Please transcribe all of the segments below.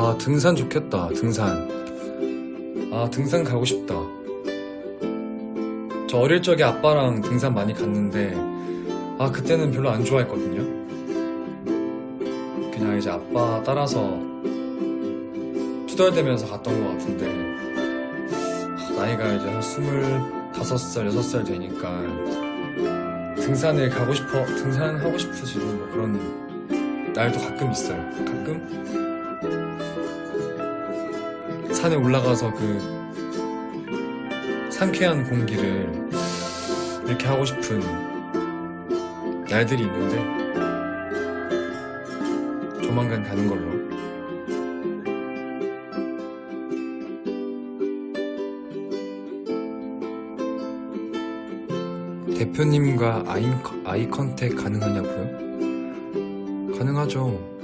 아, 등산 좋겠다, 등산. 아, 등산 가고 싶다. 저 어릴 적에 아빠랑 등산 많이 갔는데, 아, 그때는 별로 안 좋아했거든요. 그냥 이제 아빠 따라서 투덜대면서 갔던 것 같은데, 아, 나이가 이제 한 스물다섯 살, 여섯 살 되니까, 등산을 가고 싶어, 등산하고 싶어지는 뭐 그런 날도 가끔 있어요. 가끔? 산에 올라가서 그 상쾌한 공기를 이렇게 하고 싶은 날들이 있는데 조만간 가는 걸로. 대표님과 아이, 아이 컨택 가능하냐고요? 가능하죠.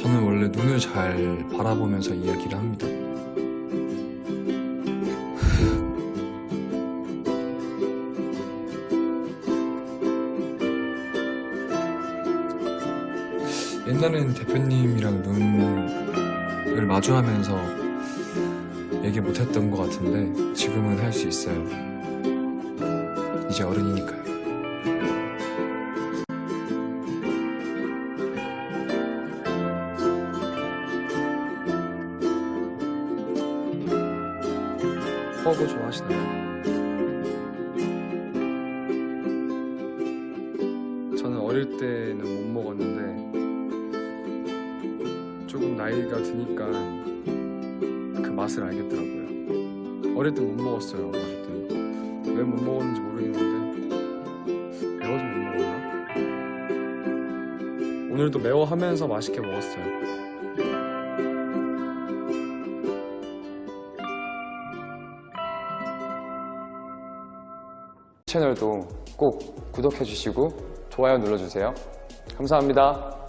저는 원래 눈을 잘 바라보면서 이야기를 합니다. 옛날에는 대표님이랑 눈을 마주하면서 얘기 못했던 것 같은데 지금은 할 수 있어요. 이제 어른이니까요. 버거 좋아하시나요? 저는 어릴 때는 못 먹었는데 조금 나이가 드니까 그 맛을 알겠더라고요. 어릴 때 못 먹었어요. 어릴 때. 왜 못 먹었는지 모르겠는데 매워서 못 먹었나? 오늘도 매워 하면서 맛있게 먹었어요. 채널도 꼭 구독해 주시고 좋아요 눌러주세요. 감사합니다.